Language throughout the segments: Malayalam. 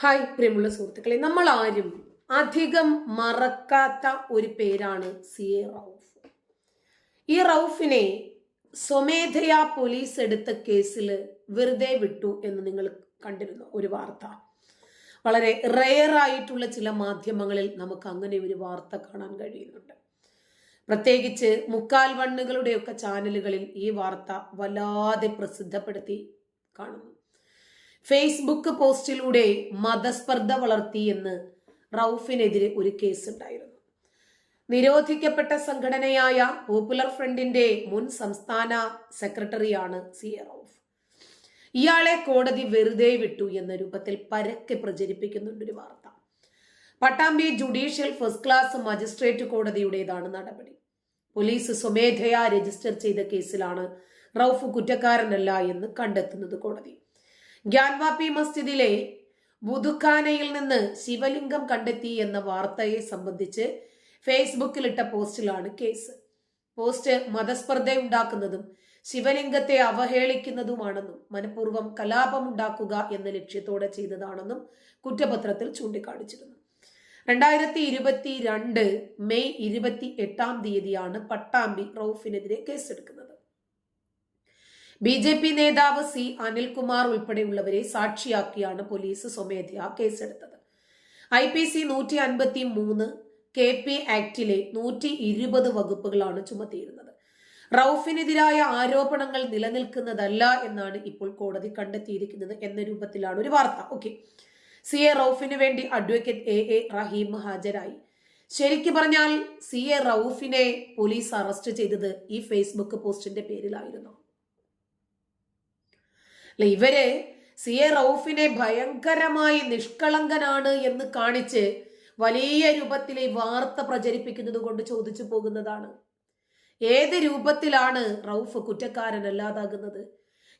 ഹായ് പ്രിയമുള്ള സുഹൃത്തുക്കളെ. നമ്മൾ ആരും അധികം മറക്കാത്ത ഒരു പേരാണ് സി. എ. റൌഫ്. ഈ റൌഫിനെ സ്വമേധയാ പോലീസ് എടുത്ത കേസിൽ വെറുതെ വിട്ടു എന്ന് നിങ്ങൾ കണ്ടിരുന്നു ഒരു വാർത്ത. വളരെ റെയർ ആയിട്ടുള്ള ചില മാധ്യമങ്ങളിൽ നമുക്ക് അങ്ങനെ ഒരു വാർത്ത കാണാൻ കഴിയുന്നുണ്ട്. പ്രത്യേകിച്ച് മുക്കാൽ വണ്ണുകളുടെയൊക്കെ ചാനലുകളിൽ ഈ വാർത്ത വല്ലാതെ പ്രസിദ്ധപ്പെടുത്തി കാണുന്നു. ഫേസ്ബുക്ക് പോസ്റ്റിലൂടെ മതസ്പർദ്ധ വളർത്തി എന്ന് റൌഫിനെതിരെ ഒരു കേസ് ഉണ്ടായിരുന്നു നിരോധിക്കപ്പെട്ട സംഘടനയായ പോപ്പുലർ ഫ്രണ്ടിന്റെ മുൻ സംസ്ഥാന സെക്രട്ടറിയാണ് സി എ റൌഫ്. ഇയാളെ കോടതി വെറുതെ വിട്ടു എന്ന രൂപത്തിൽ പരക്കെ പ്രചരിപ്പിക്കുന്നുണ്ട് ഒരു വാർത്ത. Pattambi judicial first class magistrate കോടതിയുടേതാണ് നടപടി. പോലീസ് സ്വമേധയാ രജിസ്റ്റർ ചെയ്ത കേസിലാണ് റൌഫ് കുറ്റക്കാരനല്ല എന്ന് കണ്ടെത്തുന്നത് കോടതി. ഗ്യാൻവാപ്പി മസ്ജിദിലെ ബുദുഖാനയിൽ നിന്ന് ശിവലിംഗം കണ്ടെത്തി എന്ന വാർത്തയെ സംബന്ധിച്ച് ഫേസ്ബുക്കിലിട്ട പോസ്റ്റിലാണ് കേസ്. പോസ്റ്റ് മതസ്പർദ്ധയുണ്ടാക്കുന്നതും ശിവലിംഗത്തെ അവഹേളിക്കുന്നതുമാണെന്നും മനഃപൂർവം കലാപമുണ്ടാക്കുക എന്ന ലക്ഷ്യത്തോടെ ചെയ്തതാണെന്നും കുറ്റപത്രത്തിൽ ചൂണ്ടിക്കാണിച്ചിരുന്നു. രണ്ടായിരത്തി ഇരുപത്തി രണ്ട് മെയ് ഇരുപത്തി എട്ടാം തീയതിയാണ് പട്ടാമ്പി റൌഫിനെതിരെ കേസെടുക്കുന്നത്. ബി ജെ പി നേതാവ് സി അനിൽകുമാർ ഉൾപ്പെടെയുള്ളവരെ സാക്ഷിയാക്കിയാണ് പോലീസ് സ്വമേധയാ കേസെടുത്തത്. ഐ പി സി നൂറ്റി അൻപത്തി മൂന്ന് കെ പി ആക്ടിലെ നൂറ്റി ഇരുപത് വകുപ്പുകളാണ് ചുമത്തിയിരുന്നത്. റൌഫിനെതിരായ ആരോപണങ്ങൾ നിലനിൽക്കുന്നതല്ല എന്നാണ് ഇപ്പോൾ കോടതി കണ്ടെത്തിയിരിക്കുന്നത് എന്ന രൂപത്തിലാണ് ഒരു വാർത്ത. ഓക്കെ. സി എ റൌഫിന് വേണ്ടി അഡ്വക്കേറ്റ് എ എ റഹീം ഹാജരായി. ശരിക്കു പറഞ്ഞാൽ സി എ റൌഫിനെ പോലീസ് അറസ്റ്റ് ചെയ്തത് ഈ ഫേസ്ബുക്ക് പോസ്റ്റിന്റെ പേരിലായിരുന്നു. അല്ല ഇവർ സി എ റൌഫിനെ ഭയങ്കരമായി നിഷ്കളങ്കനാണ് എന്ന് കാണിച്ച് വലിയ രൂപത്തിലെ വാർത്ത പ്രചരിപ്പിക്കുന്നത് കൊണ്ട് ചോദിച്ചു പോകുന്നതാണ്. ഏത് രൂപത്തിലാണ് റൌഫ് കുറ്റക്കാരനല്ലാതാകുന്നത്?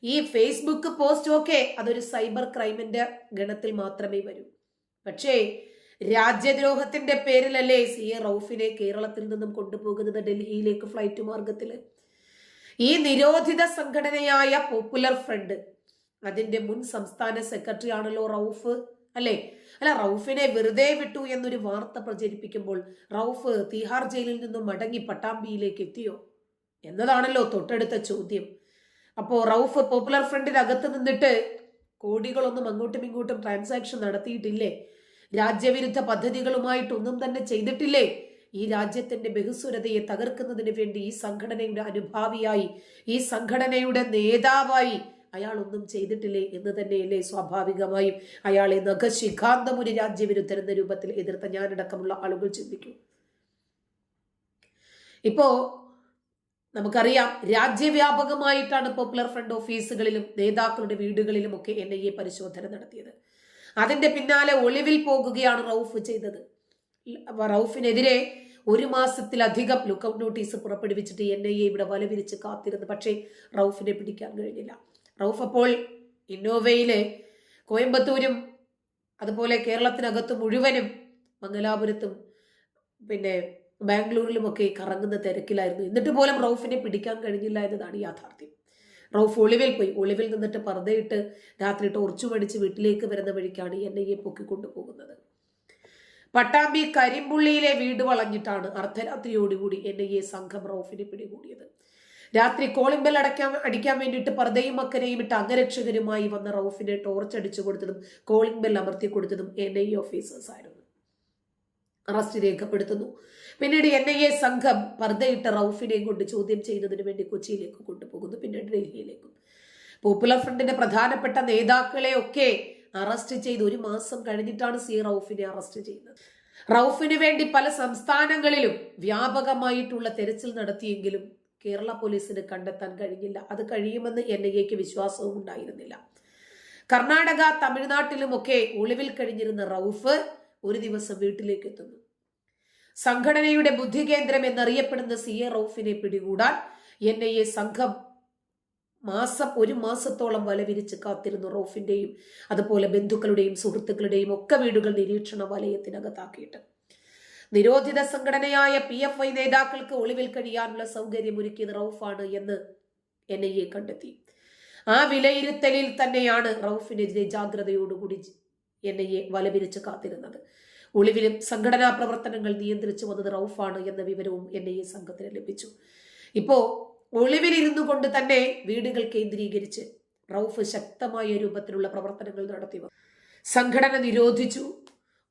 ഈ ഫേസ്ബുക്ക് പോസ്റ്റ് ഒക്കെ അതൊരു സൈബർ ക്രൈമിന്റെ ഗണത്തിൽ മാത്രമേ വരൂ. പക്ഷേ രാജ്യദ്രോഹത്തിന്റെ പേരിലല്ലേ സി എ റൌഫിനെ കേരളത്തിൽ നിന്നും കൊണ്ടുപോകുന്നത് ഡൽഹിയിലേക്ക് ഫ്ലൈറ്റ് മാർഗത്തിൽ ഈ നിരോധിത സംഘടനയായ പോപ്പുലർ ഫ്രണ്ട് അതിന്റെ മുൻ സംസ്ഥാന സെക്രട്ടറി ആണല്ലോ റൌഫ് അല്ലേ? അല്ല റൌഫിനെ വെറുതെ വിട്ടു എന്നൊരു വാർത്ത പ്രചരിപ്പിക്കുമ്പോൾ റൌഫ് തിഹാർ ജയിലിൽ നിന്നും മടങ്ങി പട്ടാമ്പിയിലേക്ക് എത്തിയോ? എന്നതാണല്ലോ തൊട്ടടുത്ത ചോദ്യം. അപ്പോൾ റൌഫ് പോപ്പുലർ ഫ്രണ്ടിനകത്ത് നിന്നിട്ട് കോടികളൊന്നും അങ്ങോട്ടും ഇങ്ങോട്ടും ട്രാൻസാക്ഷൻ നടത്തിയിട്ടില്ലേ? രാജ്യവിരുദ്ധ പദ്ധതികളുമായിട്ടൊന്നും തന്നെ ചെയ്തിട്ടില്ലേ? ഈ രാജ്യത്തിന്റെ ബഹുസ്വരതയെ തകർക്കുന്നതിന് വേണ്ടി ഈ സംഘടനയുടെ അനുഭാവിയായി ഈ സംഘടനയുടെ നേതാവായി അയാൾ ഒന്നും ചെയ്തിട്ടില്ലേ എന്ന് തന്നെയല്ലേ സ്വാഭാവികമായും. അയാളെ നഖശിഖാന്തം ഒരു രാജ്യവിരുദ്ധൻ എന്ന രൂപത്തിൽ എതിർത്ത ഞാനടക്കമുള്ള ആളുകൾ ചിന്തിക്കും. ഇപ്പോ നമുക്കറിയാം രാജ്യവ്യാപകമായിട്ടാണ് പോപ്പുലർ ഫ്രണ്ട് ഓഫീസുകളിലും നേതാക്കളുടെ വീടുകളിലും ഒക്കെ എൻ ഐ എ പരിശോധന നടത്തിയത്. അതിന്റെ പിന്നാലെ ഒളിവിൽ പോകുകയാണ് റൌഫ് ചെയ്തത്. റൌഫിനെതിരെ ഒരു മാസത്തിലധികം ലുക്കൌട്ട് നോട്ടീസ് പുറപ്പെടുവിച്ചിട്ട് എൻ ഐ എ ഇവിടെ വലവിരിച്ച് കാത്തിരുന്നു. പക്ഷേ റൌഫിനെ പിടിക്കാൻ കഴിഞ്ഞില്ല. റൌഫ് അപ്പോൾ ഇന്നോവയിലെ കോയമ്പത്തൂരും അതുപോലെ കേരളത്തിനകത്ത് മുഴുവനും മംഗലാപുരത്തും പിന്നെ ബാംഗ്ലൂരിലുമൊക്കെ കറങ്ങുന്ന തിരക്കിലായിരുന്നു. എന്നിട്ട് പോലും റൌഫിനെ പിടിക്കാൻ കഴിഞ്ഞില്ല എന്നതാണ് യാഥാർത്ഥ്യം. റൌഫ് ഒളിവിൽ പോയി. ഒളിവിൽ നിന്നിട്ട് പർദ്ദയിട്ട് രാത്രി ടോർച്ചു മടിച്ച് വീട്ടിലേക്ക് വരുന്ന വഴിക്കാണ് എൻ ഐ എ പൊക്കിക്കൊണ്ടുപോകുന്നത് പട്ടാമ്പി കരിമ്പുള്ളിയിലെ വീട് വളഞ്ഞിട്ടാണ് അർദ്ധരാത്രിയോടുകൂടി എൻ ഐ എ സംഘം റൌഫിനെ പിടികൂടിയത്. രാത്രി കോളിംഗ് ബെൽ അടയ്ക്കാൻ അടിക്കാൻ വേണ്ടിയിട്ട് പർദ്ദയും അക്കരയും ഇട്ട് അംഗരക്ഷകരുമായി വന്ന റൌഫിനെ ടോർച്ച് അടിച്ചു കൊടുത്തതും കോളിംഗ് ബെൽ അമർത്തി കൊടുത്തതും എൻ ഐ ഓഫീസേഴ്സ് ആയിരുന്നു. അറസ്റ്റ് രേഖപ്പെടുത്തുന്നു. പിന്നീട് എൻ ഐ എ സംഘം പർദ്ദയിട്ട റൌഫിനെയും കൊണ്ട് ചോദ്യം ചെയ്യുന്നതിന് വേണ്ടി കൊച്ചിയിലേക്ക് കൊണ്ടുപോകുന്നു. പിന്നീട് ഡൽഹിയിലേക്കും. പോപ്പുലർ ഫ്രണ്ടിന്റെ പ്രധാനപ്പെട്ട നേതാക്കളെ ഒക്കെ അറസ്റ്റ് ചെയ്ത് ഒരു മാസം കഴിഞ്ഞിട്ടാണ് സി റൌഫിനെ അറസ്റ്റ് ചെയ്യുന്നത്. റൌഫിന് വേണ്ടി പല സംസ്ഥാനങ്ങളിലും വ്യാപകമായിട്ടുള്ള തെരച്ചിൽ നടത്തിയെങ്കിലും കേരള പോലീസിന് കണ്ടെത്താൻ കഴിഞ്ഞില്ല. അത് കഴിയുമെന്ന് എൻ ഐ എക്ക് വിശ്വാസവും ഉണ്ടായിരുന്നില്ല. കർണാടക തമിഴ്നാട്ടിലുമൊക്കെ ഒളിവിൽ കഴിഞ്ഞിരുന്ന റൌഫ് ഒരു ദിവസം വീട്ടിലേക്ക് എത്തുന്നു. സംഘടനയുടെ ബുദ്ധികേന്ദ്രം എന്നറിയപ്പെടുന്ന സി എ റൌഫിനെ പിടികൂടാൻ എൻ ഐ എ സംഘം മാസം ഒരു മാസത്തോളം വലവിരിച്ച് കാത്തിരുന്നു റൌഫിന്റെയും അതുപോലെ ബന്ധുക്കളുടെയും സുഹൃത്തുക്കളുടെയും ഒക്കെ വീടുകൾ നിരീക്ഷണ വലയത്തിനകത്താക്കിയിട്ട്. നിരോധിത സംഘടനയായ പി എഫ് ഐ നേതാക്കൾക്ക് ഒളിവിൽ കഴിയാനുള്ള സൗകര്യം ഒരുക്കിയത് റൌഫാണ് എന്ന് എൻ ഐ എ കണ്ടെത്തി. ആ വിലയിരുത്തലിൽ തന്നെയാണ് റൌഫിനെതിരെ ജാഗ്രതയോടുകൂടി എൻ ഐ എ വലവിരിച്ച് കാത്തിരുന്നത്. ഒളിവിലും സംഘടനാ പ്രവർത്തനങ്ങൾ നിയന്ത്രിച്ചു വന്നത് റൌഫാണ് എന്ന വിവരവും എൻ ഐ എ സംഘത്തിന് ലഭിച്ചു. ഇപ്പോ ഒളിവിലിരുന്നു കൊണ്ട് തന്നെ വീടുകൾ കേന്ദ്രീകരിച്ച് റൌഫ് ശക്തമായ രൂപത്തിലുള്ള പ്രവർത്തനങ്ങൾ നടത്തി. സംഘടന നിരോധിച്ചു.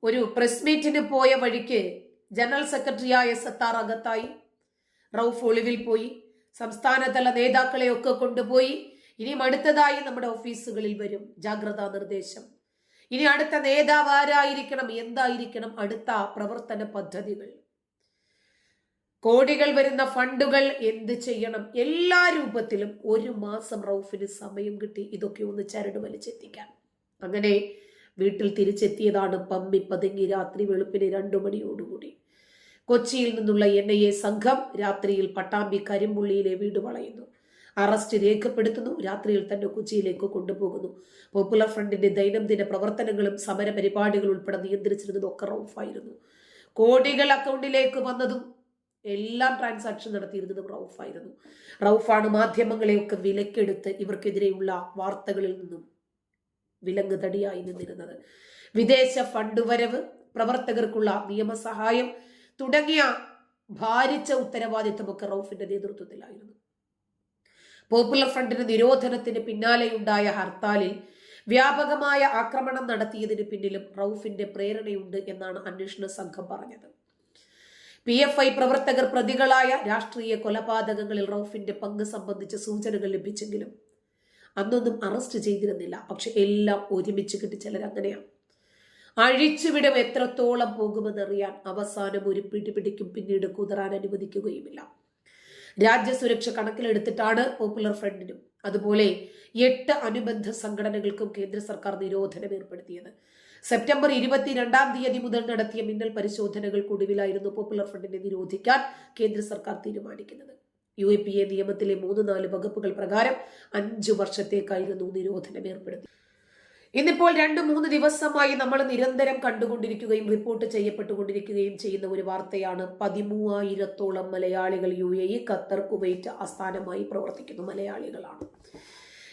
ഒരു പ്രസ് മീറ്റിന് പോയ വഴിക്ക് ജനറൽ സെക്രട്ടറിയായ സത്താർ അകത്തായി റൌഫ് ഒളിവിൽ പോയി. സംസ്ഥാനതല നേതാക്കളെയൊക്കെ കൊണ്ടുപോയി. ഇനിയും അടുത്തതായി നമ്മുടെ ഓഫീസുകളിൽ വരും. ജാഗ്രതാ നിർദ്ദേശം. ഇനി അടുത്ത നേതാവ് ആരായിരിക്കണം? എന്തായിരിക്കണം അടുത്ത പ്രവർത്തന പദ്ധതികൾ? കോടികൾ വരുന്ന ഫണ്ടുകൾ എന്ത് ചെയ്യണം? എല്ലാ രൂപത്തിലും ഒരു മാസം റൌഫിന് സമയം കിട്ടി. ഇതൊക്കെ ഒന്ന് ചരട് വലിച്ചെത്തിക്കാൻ. അങ്ങനെ വീട്ടിൽ തിരിച്ചെത്തിയതാണ് പമ്മി പതുങ്ങി രാത്രി വെളുപ്പിന് രണ്ടു മണിയോടുകൂടി. കൊച്ചിയിൽ നിന്നുള്ള എൻ ഐ എ സംഘം രാത്രിയിൽ പട്ടാമ്പി കരിമ്പുള്ളിയിലെ വീട് വളയുന്നു. അറസ്റ്റ് രേഖപ്പെടുത്തുന്നു. രാത്രിയിൽ തന്നെ കൊച്ചിയിലേക്ക് കൊണ്ടുപോകുന്നു. പോപ്പുലർ ഫ്രണ്ടിന്റെ ദൈനംദിന പ്രവർത്തനങ്ങളും സമര പരിപാടികളും ഉൾപ്പെടെ നിയന്ത്രിച്ചിരുന്നത് ഒക്കെ റൌഫായിരുന്നു. കോടികൾ അക്കൗണ്ടിലേക്ക് വന്നതും എല്ലാം ട്രാൻസാക്ഷൻ നടത്തിയിരുന്നതും റൌഫായിരുന്നു. റൌഫാണ് മാധ്യമങ്ങളെയൊക്കെ വിലക്കെടുത്ത് ഇവർക്കെതിരെയുള്ള വാർത്തകളിൽ നിന്നും വിലങ്ങ് തടിയായി നിന്നിരുന്നത്. വിദേശ ഫണ്ട് വരവ് പ്രവർത്തകർക്കുള്ള നിയമസഹായം തുടങ്ങിയ ഭാരിച്ച ഉത്തരവാദിത്വമൊക്കെ റൌഫിന്റെ നേതൃത്വത്തിലായിരുന്നു. പോപ്പുലർ ഫ്രണ്ടിന്റെ നിരോധനത്തിന് പിന്നാലെയുണ്ടായ ഹർത്താലിൽ വ്യാപകമായ ആക്രമണം നടത്തിയതിന് പിന്നിലും റൌഫിന്റെ പ്രേരണയുണ്ട് എന്നാണ് അന്വേഷണ സംഘം പറഞ്ഞത്. പി എഫ് ഐ പ്രവർത്തകർ പ്രതികളായ രാഷ്ട്രീയ കൊലപാതകങ്ങളിൽ റൌഫിന്റെ പങ്ക് സംബന്ധിച്ച സൂചനകൾ ലഭിച്ചെങ്കിലും അന്നൊന്നും അറസ്റ്റ് ചെയ്തിരുന്നില്ല. പക്ഷെ എല്ലാം ഒരുമിച്ച് കിട്ടി ചിലർ അങ്ങനെയാണ്. അഴിച്ചുവിടം എത്രത്തോളം പോകുമെന്നറിയാൻ അവസാനം ഒരു പിടി പിടിക്കും. പിന്നീട് കുതിരാൻ അനുവദിക്കുകയുമില്ല. രാജ്യസുരക്ഷ കണക്കിലെടുത്തിട്ടാണ് പോപ്പുലർ ഫ്രണ്ടിനും അതുപോലെ എട്ട് അനുബന്ധ സംഘടനകൾക്കും കേന്ദ്ര സർക്കാർ നിരോധനം ഏർപ്പെടുത്തിയത്. സെപ്റ്റംബർ ഇരുപത്തിരണ്ടാം തീയതി മുതൽ നടത്തിയ മിന്നൽ പരിശോധനകൾക്കൊടുവിലായിരുന്നു പോപ്പുലർ ഫ്രണ്ടിനെ നിരോധിക്കാൻ കേന്ദ്ര സർക്കാർ തീരുമാനിക്കുന്നത്. യു എ പി എ നിയമത്തിലെ മൂന്ന് നാല് വകുപ്പുകൾ പ്രകാരം അഞ്ചു വർഷത്തേക്കായിരുന്നു നിരോധനം ഏർപ്പെടുത്തി. ഇന്നിപ്പോൾ രണ്ട് മൂന്ന് ദിവസമായി നമ്മൾ നിരന്തരം കണ്ടുകൊണ്ടിരിക്കുകയും റിപ്പോർട്ട് ചെയ്യപ്പെട്ടുകൊണ്ടിരിക്കുകയും ചെയ്യുന്ന ഒരു വാർത്തയാണ് പതിമൂവായിരത്തോളം മലയാളികൾ യു എ ഖത്തർ കുവൈറ്റ് ആസ്ഥാനമായി പ്രവർത്തിക്കുന്ന മലയാളികളാണ്.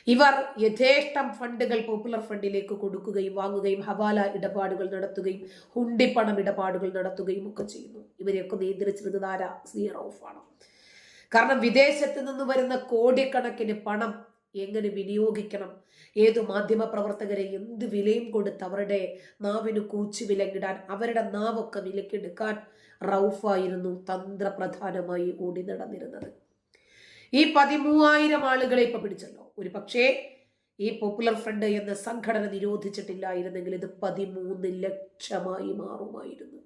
ഇവർ യഥേഷ്ടം ഫണ്ടുകൾ പോപ്പുലർ ഫണ്ടിലേക്ക് കൊടുക്കുകയും വാങ്ങുകയും ഹവാല ഇടപാടുകൾ നടത്തുകയും ഹുണ്ടിപ്പണം ഇടപാടുകൾ നടത്തുകയും ഒക്കെ ചെയ്യുന്നു. ഇവരെയൊക്കെ നിയന്ത്രിച്ചിരുന്നത് ആരാ? സിയർ ഓഫാണ് കാരണം വിദേശത്ത് നിന്ന് വരുന്ന കോടിക്കണക്കിന് പണം എങ്ങനെ വിനിയോഗിക്കണം? ഏതു മാധ്യമ പ്രവർത്തകരെ എന്ത് വിലയും കൊടുത്ത് അവരുടെ നാവിന് കൂച്ചു വിലങ്ങിടാൻ അവരുടെ നാവൊക്കെ വിലക്കെടുക്കാൻ റൌഫായിരുന്നു തന്ത്രപ്രധാനമായി ഓടി നടന്നിരുന്നത്. ഈ പതിമൂവായിരം ആളുകളെ ഇപ്പൊ പിടിച്ചല്ലോ. ഒരു പക്ഷേ ഈ പോപ്പുലർ ഫ്രണ്ട് എന്ന സംഘടന നിരോധിച്ചിട്ടില്ലായിരുന്നെങ്കിൽ ഇത് പതിമൂന്ന് ലക്ഷമായി മാറുമായിരുന്നു.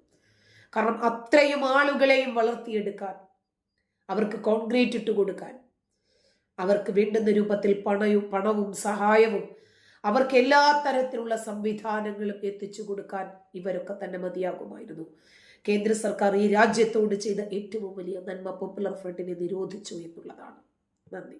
കാരണം അത്രയും ആളുകളെയും വളർത്തിയെടുക്കാൻ അവർക്ക് കോൺക്രീറ്റ് ഇട്ട് കൊടുക്കാൻ. അവർക്ക് വേണ്ടുന്ന രൂപത്തിൽ പണയും പണവും സഹായവും അവർക്ക് എല്ലാ തരത്തിലുള്ള സംവിധാനങ്ങളും എത്തിച്ചു കൊടുക്കാൻ ഇവരൊക്കെ തന്നെ മതിയാകുമായിരുന്നു. കേന്ദ്ര സർക്കാർ ഈ രാജ്യത്തോട് ചെയ്ത ഏറ്റവും വലിയ നന്മ പോപ്പുലർ ഫ്രണ്ടിനെ നിരോധിച്ചു എന്നുള്ളതാണ്. നന്ദി.